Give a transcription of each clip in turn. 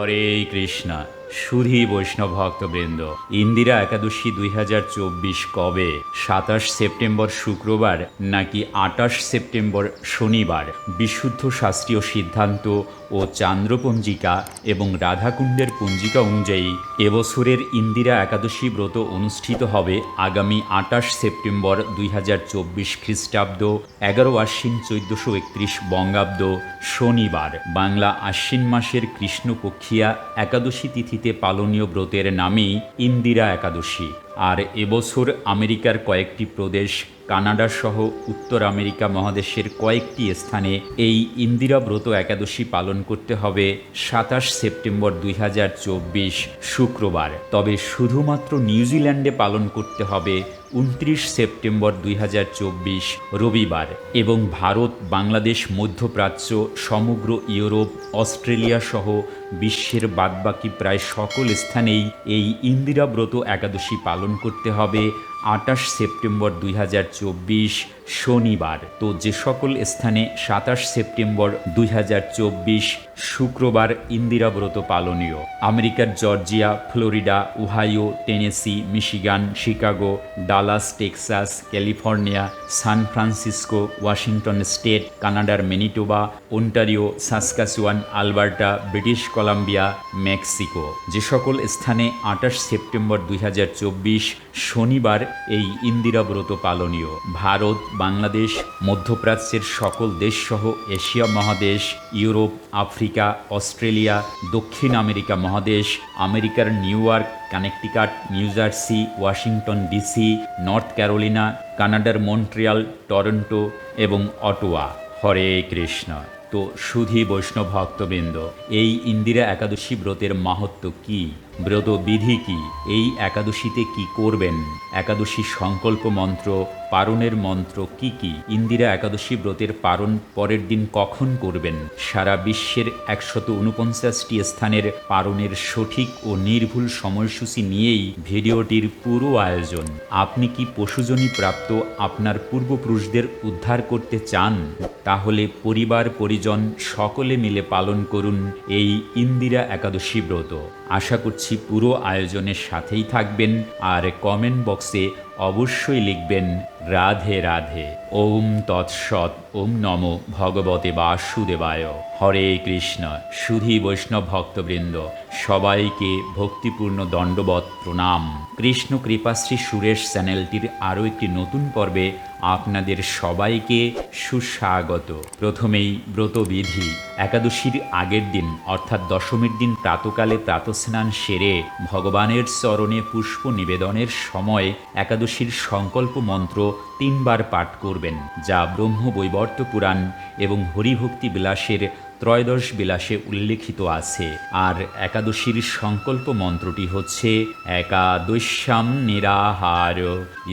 হরে কৃষ্ণা। সুধী বৈষ্ণব ভক্তবৃন্দ, ইন্দিরা একাদশী দুই হাজার চব্বিশ কবে? সাতাশ সেপ্টেম্বর শুক্রবার নাকি আটাশ সেপ্টেম্বর শনিবার? বিশুদ্ধ শাস্ত্রীয় সিদ্ধান্ত ও চান্দ্রপঞ্জিকা এবং রাধাকুণ্ডের পঞ্জিকা অনুযায়ী এবছরের ইন্দিরা একাদশী ব্রত অনুষ্ঠিত হবে আগামী আটাশ সেপ্টেম্বর দুই হাজার চব্বিশ খ্রিস্টাব্দ, এগারো আশ্বিন চোদ্দশো একত্রিশ বঙ্গাব্দ, শনিবার। বাংলা আশ্বিন মাসের কৃষ্ণপক্ষিয়া একাদশী তিথিতে পালনীয় ব্রতের নামই ইন্দিরা একাদশী। আর এবছর আমেরিকার কয়েকটি প্রদেশ কানাডা সহ উত্তর আমেরিকা মহাদেশের কয়েকটি স্থানে এই ইন্দিরা ব্রত একাদশী পালন করতে হবে সাতাশ সেপ্টেম্বর দুই হাজার চব্বিশ শুক্রবার। তবে শুধুমাত্র নিউজিল্যান্ডে পালন করতে হবে উনত্রিশ সেপ্টেম্বর দুই হাজার চব্বিশ রবিবার এবং ভারত, বাংলাদেশ, মধ্যপ্রাচ্য, সমগ্র ইউরোপ, অস্ট্রেলিয়া সহ বিশ্বের বাদবাকি প্রায় সকল স্থানেই এই ইন্দিরা ব্রত একাদশী পালন করতে হবে আটাশ সেপ্টেম্বর দুই হাজার চব্বিশ শনিবার। তো যে সকল স্থানে সাতাশ সেপ্টেম্বর দুই হাজার চব্বিশ শুক্রবার ইন্দিরা ব্রত পালনীয়। আমেরিকার Georgia, Florida Ohio Tennessee, Michigan, Chicago, Dallas, Texas, California, San Francisco, Washington State, কানাডার Manitoba, Ontario, Saskatchewan, Alberta, British Columbia, Mexico. যে সকল স্থানে আঠাশ সেপ্টেম্বর দুই হাজার চব্বিশ শনিবার এই ইন্দিরা ব্রত পালনীয়। ভারত, বাংলাদেশ, মধ্যপ্রাচ্যের সকল দেশসহ এশিয়া মহাদেশ, ইউরোপ, আফ্রিকা অস্ট্রেলিয়া, দক্ষিণ আমেরিকা মহাদেশ, আমেরিকার New York, Connecticut, New Jersey, Washington DC, North Carolina, কানাডার মন্ট্রিয়াল, টরন্টো এবং অটোয়া। হরে কৃষ্ণ। তো সুধী বৈষ্ণব ভক্তবৃন্দ, এই ইন্দিরা একাদশী ব্রতের মাহাত্ম কি? ব্রত বিধি কি? এই একাদশীতে কি করবেন? একাদশী সংকল্প মন্ত্র, পারণের মন্ত্র কি কি? ইন্দিরা একাদশী ব্রতের পারণ পরের দিন কখন করবেন? সারা বিশ্বের একশত উনপঞ্চাশটি স্থানের পারণের সঠিক ও নির্ভুল সময়সূচি নিয়েই ভিডিওটির পুরো আয়োজন। আপনি কি পশুজনী প্রাপ্ত আপনার পূর্বপুরুষদের উদ্ধার করতে চান? তাহলে পরিবার, পরিজন সকলে মিলে পালন করুন এই ইন্দিরা একাদশী ব্রত। আশা করছি পুরো আয়োজনের সাথেই থাকবেন আর কমেন্ট বক্সে অবশ্যই লিখবেন, রাধে রাধে, ওম তৎসৎ, ওম নম ভগবতে বাসুদেবায়, হরে কৃষ্ণ, সুধী বৈষ্ণব ভক্তবৃন্দ, সবাইকে ভক্তিপূর্ণ দণ্ডবত প্রণাম। কৃষ্ণ কৃপাশ্রী সুরেশ চ্যানেলটির আরও একটি নতুন পর্বে আপনাদের সবাইকে সুস্বাগত। প্রথমেই ব্রতবিধি। একাদশীর আগের দিন, অর্থাৎ দশমীর দিন প্রাতকালে প্রাতস্নান সেরে ভগবানের চরণে পুষ্প নিবেদনের সময় একাদশীর সংকল্প মন্ত্র তিনবার পাঠ করবেন যা ব্রহ্ম বৈবর্ত পুরাণ এবং হরিভক্তি বিলাসের ত্রয়োদশ বিলাসে উল্লেখিত আছে। আর একাদশীর সংকল্প মন্ত্রটি হচ্ছে, একাদশ্যাম নিরাহার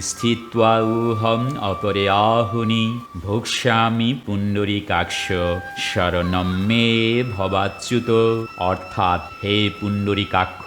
স্থিত্বা উহম অপরে আহুনি ভোক্সামি পুণ্ডরীকাক্ষ শরণম মে ভবাচ্যুত। অর্থাৎ, হে পুণ্ডরী কাক্ষ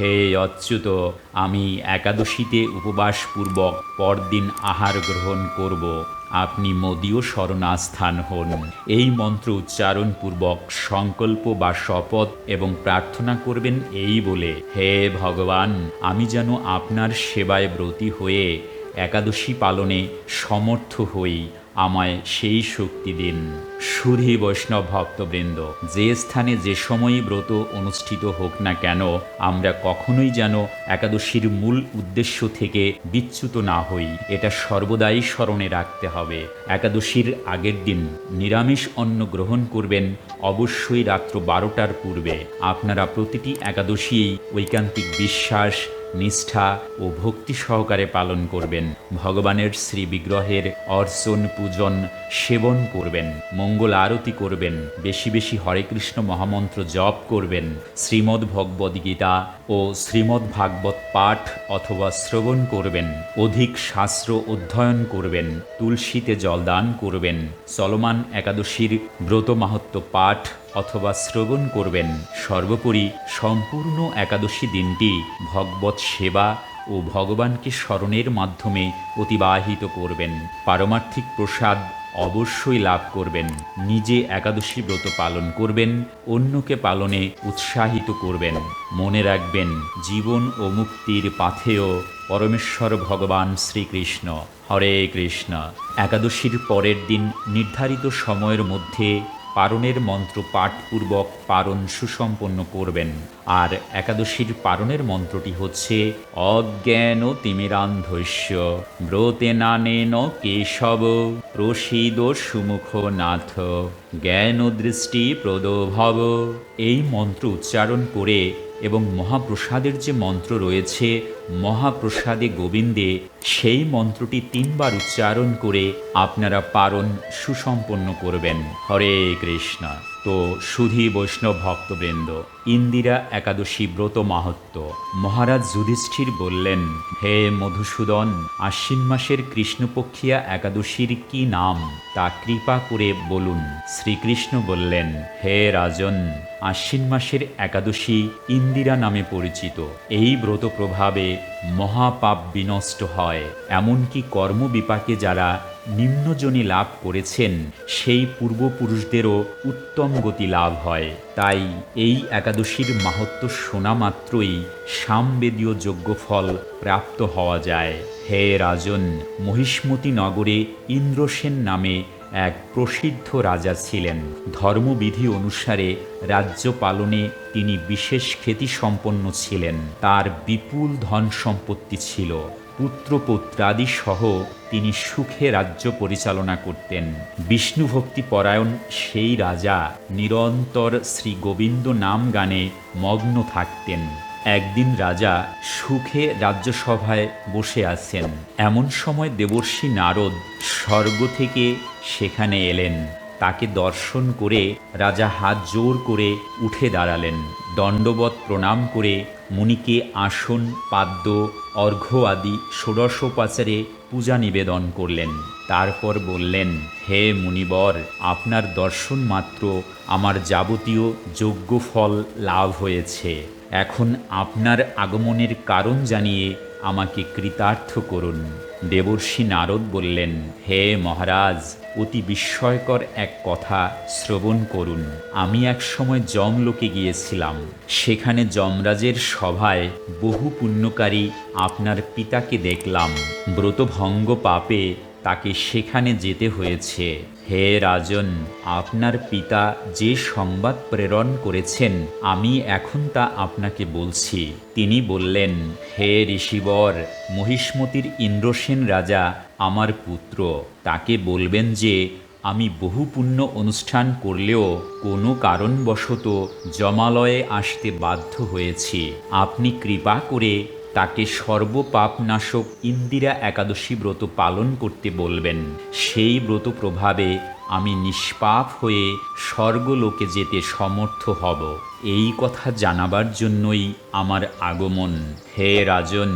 হে অচ্যুত, আমি একাদশীতে উপবাসপূর্বক পরদিন আহার গ্রহণ করব। আপনি মোদীয় শরণাস্থান হন। এই মন্ত্র উচ্চারণপূর্বক সংকল্প বা শপথ এবং প্রার্থনা করবেন এই বলে, হে ভগবান, আমি যেন আপনার সেবায় ব্রতী হয়ে একাদশী পালনে সমর্থ হই। আমায় সেই শক্তি দিন। সুধী বৈষ্ণব ভক্তবৃন্দ, যে স্থানে যে সময়ই ব্রত অনুষ্ঠিত হোক না কেন, আমরা কখনোই যেন একাদশীর মূল উদ্দেশ্য থেকে বিচ্যুত না হই। এটা সর্বদাই স্মরণে রাখতে হবে। একাদশীর আগের দিন নিরামিষ অন্ন গ্রহণ করবেন অবশ্যই রাত্র বারোটার পূর্বে। আপনারা প্রতিটি একাদশী ঐকান্তিক বিশ্বাস নিষ্ঠা ও ভক্তি সহকারে পালন করবেন। ভগবানের শ্রী বিগ্রহের অর্চন পূজন সেবন করবেন। মঙ্গল আরতি করবেন। বেশি বেশি হরে কৃষ্ণ মহামন্ত্র জপ করবেন। শ্রীমদ্ ভগবদ গীতা ও শ্রীমদ্ ভাগবত পাঠ অথবা শ্রবণ করবেন। অধিক শাস্ত্র অধ্যয়ন করবেন। তুলসীতে জলদান করবেন। চলমান একাদশীর ব্রত মাহাত্ম পাঠ অথবা শ্রবণ করবেন। সর্বোপরি সম্পূর্ণ একাদশী দিনটি ভগবত সেবা ও ভগবানকে স্মরণের মাধ্যমে অতিবাহিত করবেন। পারমার্থিক প্রসাদ অবশ্যই লাভ করবেন। নিজে একাদশী ব্রত পালন করবেন, অন্যকে পালনে উৎসাহিত করবেন। মনে রাখবেন, জীবন ও মুক্তির পাথেয় পরমেশ্বর ভগবান শ্রীকৃষ্ণ। হরে কৃষ্ণ। একাদশীর পরের দিন নির্ধারিত সময়ের মধ্যে পারণের মন্ত্র পাঠপূর্বক পারণ সুসম্পন্ন করবেন। আর একাদশীর পারণের মন্ত্রটি হচ্ছে, অজ্ঞান তিমিরান্ধস্য, ব্রতে নানেন কেশব, প্রসিদ সুমুখ নাথ জ্ঞান দৃষ্টি প্রদভব। এই মন্ত্র উচ্চারণ করে এবং মহাপ্রসাদের যে মন্ত্র রয়েছে মহাপ্রসাদে গোবিন্দে সেই মন্ত্রটি তিনবার উচ্চারণ করে আপনারা পারণ সুসম্পন্ন করবেন। হরে কৃষ্ণ। তো সুধী বৈষ্ণব ভক্তবৃন্দ, ইন্দিরা একাদশী ব্রত মাহাত্ম। মহারাজ যুধিষ্ঠির বললেন, হে মধুসূদন, আশ্বিন মাসের কৃষ্ণপক্ষিয়া একাদশীর কি নাম? তা কৃপা করে বলুন। শ্রীকৃষ্ণ বললেন, হে রাজন, আশ্বিন মাসের একাদশী ইন্দিরা নামে পরিচিত। এই ব্রত প্রভাবে মহাপাপ বিনষ্ট হয়। এমনকি কর্মবিপাকে যারা নিম্নজনী লাভ করেছেন, সেই পূর্বপুরুষদেরও উত্তম গতি লাভ হয়। তাই এই একাদশীর মাহাত্ম শোনা মাত্রই সামবেদীয় যজ্ঞফল প্রাপ্ত হওয়া যায়। হে রাজন, মহিষ্মতি নগরে ইন্দ্রসেন নামে এক প্রসিদ্ধ রাজা ছিলেন। ধর্মবিধি অনুসারে রাজ্য পালনে তিনি বিশেষ খ্যাতিসম্পন্ন ছিলেন। তার বিপুল ধন সম্পত্তি ছিল। পুত্রপৌত্রাদি সহ তিনি সুখে রাজ্য পরিচালনা করতেন। বিষ্ণু ভক্তি পরায়ণ সেই রাজা নিরন্তর শ্রী গোবিন্দ নাম গানে মগ্ন থাকতেন। একদিন রাজা সুখে রাজ্যসভায় বসে আছেন। এমন সময় দেবর্ষী নারদ স্বর্গ থেকে সেখানে এলেন। তাকে দর্শন করে রাজা হাত জোর করে উঠে দাঁড়ালেন। দণ্ডবত প্রণাম করে মুনিকে আসন, পাদ্য, অর্ঘ্য আদি ষোড়শোপাচারে পূজা নিবেদন করলেন। তারপর বললেন, হে মুনিবর, আপনার দর্শন মাত্র, আমার যাবতীয় যোগ্য ফল লাভ হয়েছে। এখন আপনার আগমনের কারণ জানিয়ে আমাকে কৃতার্থ করুন। দেবর্ষী নারদ বললেন, হে মহারাজ, অতি বিস্ময়কর এক কথা শ্রবণ করুন। আমি এক সময় যমলোকে গিয়েছিলাম। সেখানে যমরাজের সভায় বহু পুণ্যকারী আপনার পিতাকে দেখলাম। ব্রতভঙ্গ পাপে তাকে সেখানে যেতে হয়েছে। হে রাজন, আপনার পিতা যে সংবাদ প্রেরণ করেছেন, আমি এখন তা আপনাকে বলছি। তিনি বললেন, হে ঋষিবর, মহিষ্মতির ইন্দ্রসেন রাজা আমার পুত্র, তাকে বলবেন যে, আমি বহু পুণ্য অনুষ্ঠান করলেও কোনো কারণবশত জমালয়ে আসতে বাধ্য হয়েছি। আপনি কৃপা করে তাকে সর্বপাপনাশক ইন্দিরা একাদশী ব্রত পালন করতে বলবেন। সেই ব্রত প্রভাবে আমি নিষ্পাপ হয়ে স্বর্গলোকে যেতে সমর্থ হব। এই কথা জানাবার জন্যই আমার আগমন। হে রাজন,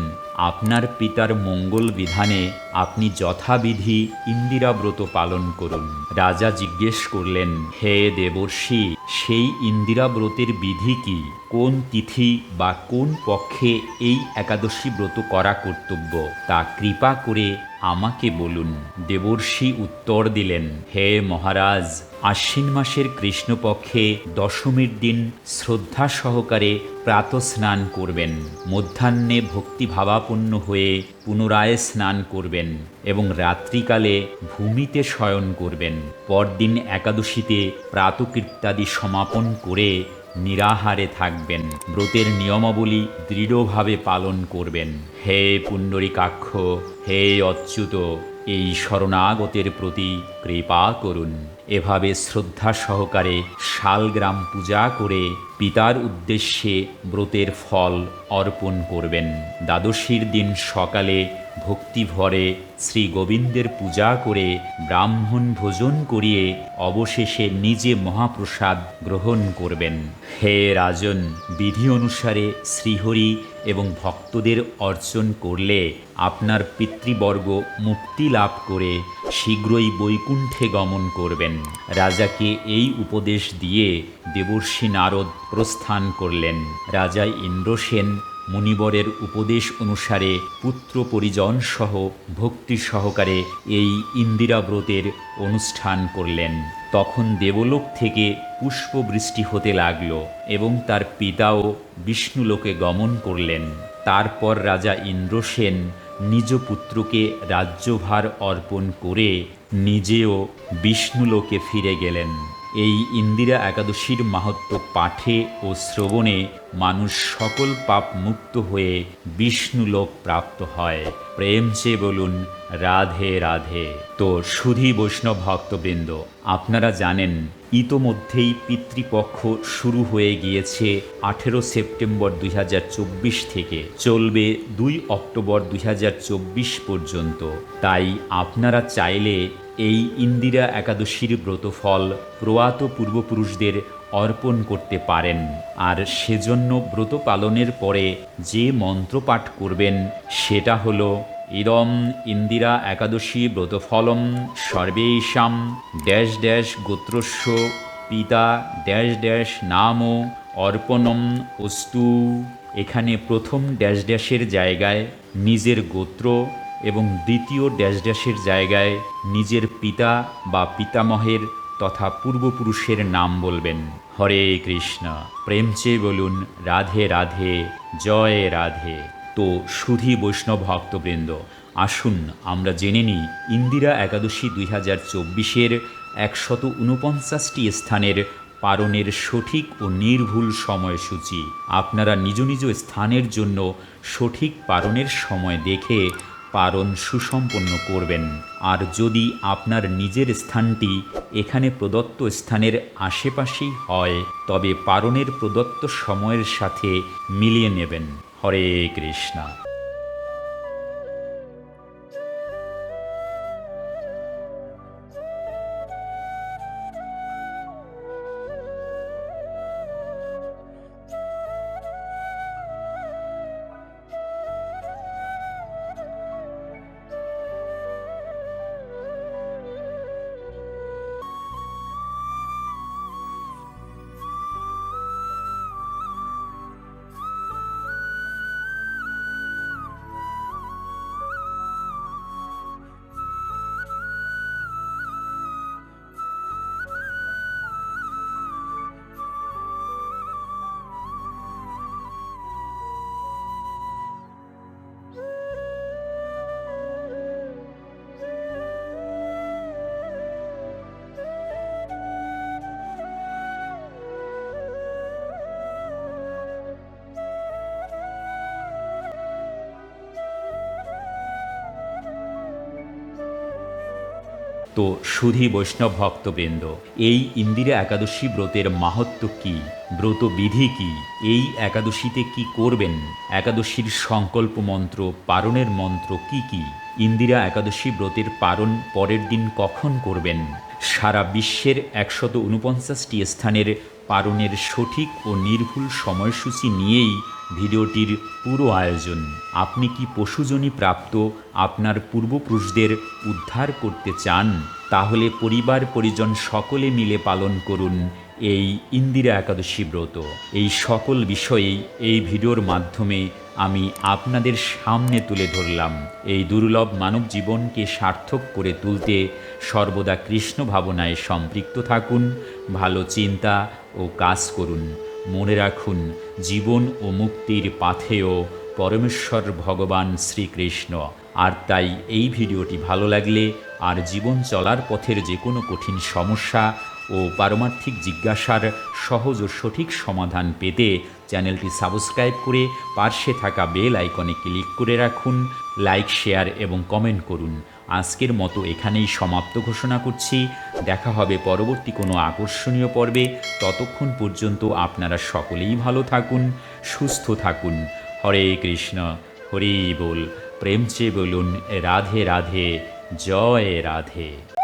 আপনার পিতার মঙ্গল বিধানে আপনি যথাবিধি ইন্দিরাব্রত পালন করুন। রাজা জিজ্ঞেস করলেন, হে দেবর্ষি, সেই ইন্দিরাব্রতের বিধি কি? কোন তিথি বা কোন পক্ষে এই একাদশী ব্রত করা কর্তব্য? তা কৃপা করে আমাকে বলুন, দেবর্ষি উত্তর দিলেন, হে মহারাজ, আশ্বিন মাসের কৃষ্ণপক্ষে দশমীর দিন শ্রদ্ধা সহকারে প্রাতঃস্নান করবেন। মধ্যাহ্নে ভক্তিভাবাপন্ন হয়ে পুনরায় স্নান করবেন এবং রাত্রিকালে ভূমিতে শয়ন করবেন। পরদিন একাদশীতে প্রাতকৃত্যাদি সমাপন করে নিরাহারে থাকবেন। ব্রতের নিয়মাবলী দৃঢ়ভাবে পালন করবেন। হে পুণ্ডরিকাক্ষ, হে অচ্যুত, এই শরণাগতের প্রতি কৃপা করুন। এভাবে শ্রদ্ধা সহকারে শালগ্রাম পূজা করে পিতার উদ্দেশ্যে ব্রতের ফল অর্পণ করবেন। দ্বাদশীর দিন সকালে ভক্তি ভরে শ্রী গোবিন্দের পূজা করে ব্রাহ্মণ ভোজন করিয়ে অবশেষে নিজে মহাপ্রসাদ গ্রহণ করবেন। হে রাজন, বিধি অনুসারে শ্রীহরি এবং ভক্তদের অর্চন করলে আপনার পিতৃবর্গ মুক্তি লাভ করে শীঘ্রই বৈকুণ্ঠে গমন করবেন। রাজাকে এই উপদেশ দিয়ে দেবর্ষী নারদ প্রস্থান করলেন। রাজা ইন্দ্রসেন মুনিবরের উপদেশ অনুসারে পুত্র পরিজন সহ ভক্তি সহকারে এই ইন্দিরা ব্রতের অনুষ্ঠান করলেন। তখন দেবলোক থেকে পুষ্পবৃষ্টি হতে লাগল এবং তার পিতাও বিষ্ণুলোকে গমন করলেন। তারপর রাজা ইন্দ্রসেন নিজ পুত্রকে রাজ্যভার অর্পণ করে নিজেও বিষ্ণুলোকে ফিরে গেলেন। এই ইন্দিরা একাদশীর মাহাত্ম পাঠে ও শ্রবণে মানুষ সকল পাপ মুক্ত হয়ে বিষ্ণুলোক প্রাপ্ত হয়। প্রেম চেয়ে বলুন, রাধে রাধে। তো সুধী বৈষ্ণব ভক্তবৃন্দ, আপনারা জানেন, ইতোমধ্যেই পিতৃপক্ষ শুরু হয়ে গিয়েছে আঠেরো সেপ্টেম্বর দুই হাজার চব্বিশ থেকে। চলবে দুই অক্টোবর দুই হাজার চব্বিশ পর্যন্ত। তাই আপনারা চাইলে এই ইন্দিরা একাদশীর ব্রতফল প্রয়াত পূর্বপুরুষদের অর্পণ করতে পারেন। আর সেজন্য ব্রত পালনের পরে যে মন্ত্র পাঠ করবেন, সেটা হলো, ইদম ইন্দিরা একাদশী ব্রতফলম সর্বেশাম ড্যাশ ড্যাশ গোত্রস্য পিতা ড্যাশ ড্যাশ নাম অর্পণম অস্তু। এখানে প্রথম ড্যাশ ড্যাশের জায়গায় নিজের গোত্র এবং দ্বিতীয় ড্যাশ ড্যাশের জায়গায় নিজের পিতা বা পিতামহের তথা পূর্বপুরুষের নাম বলবেন, হরে কৃষ্ণ। প্রেম চেয়ে বলুন, রাধে রাধে, জয় রাধে। তো সুধী বৈষ্ণব ভক্তবৃন্দ, আসুন আমরা জেনে নিই, ইন্দিরা একাদশী দুই হাজার চব্বিশের একশত উনপঞ্চাশটি স্থানের পারণের সঠিক ও নির্ভুল সময়সূচি। আপনারা নিজ নিজ স্থানের জন্য সঠিক পারণের সময় দেখে পারণ সুসম্পন্ন করবেন। আর যদি আপনার নিজের স্থানটি এখানে প্রদত্ত স্থানের আশেপাশেই হয়, তবে পারণের প্রদত্ত সময়ের সাথে মিলিয়ে নেবেন। হরে কৃষ্ণা। তো সুধী বৈষ্ণব ভক্তবৃন্দ, এই ইন্দিরা একাদশী ব্রতের মাহাত্ম কি? ব্রত বিধি কি? এই একাদশীতে কি করবেন? একাদশীর সংকল্প মন্ত্র, পারণের মন্ত্র কি কি? ইন্দিরা একাদশী ব্রতের পারণ পরের দিন কখন করবেন? সারা বিশ্বের একশত উনপঞ্চাশটি স্থানের পারণের সঠিক ও নির্ভুল সময়সূচি নিয়েই ভিডিওটির পুরো আয়োজন। আপনি কি পশুজনী প্রাপ্ত, আপনার পূর্বপুরুষদের উদ্ধার করতে চান, তাহলে পরিবার পরিজন সকলে মিলে পালন করুন এই ইন্দিরা একাদশী ব্রত। এই সকল বিষয়েই এই ভিডিওর মাধ্যমে আমি আপনাদের সামনে তুলে ধরলাম। এই দুর্লভ মানব জীবনকে সার্থক করে তুলতে সর্বদা কৃষ্ণ ভাবনায় সম্পৃক্ত থাকুন, ভালো চিন্তা ও কাজ করুন, মনে রাখুন, জীবন ও মুক্তির পাথেয় পরমেশ্বর ভগবান শ্রীকৃষ্ণ। আর তাই এই ভিডিওটি ভালো লাগলে আর জীবন চলার পথের যে কোনো কঠিন সমস্যা ও পারমার্থিক জিজ্ঞাসার সহজ ও সঠিক সমাধান পেতে চ্যানেলটি সাবস্ক্রাইব করে পার্শ্বে থাকা বেল আইকনে ক্লিক করে রাখুন, লাইক, শেয়ার এবং কমেন্ট করুন। আজকের মতো এখানেই সমাপ্ত ঘোষণা করছি। দেখা হবে পরবর্তী কোনো আকর্ষণীয় পর্বে। ততক্ষণ পর্যন্ত আপনারা সকলেই ভালো থাকুন, সুস্থ থাকুন। হরে কৃষ্ণ, হরি বল। প্রেম চেয়ে বলুন, রাধে রাধে, জয় রাধে।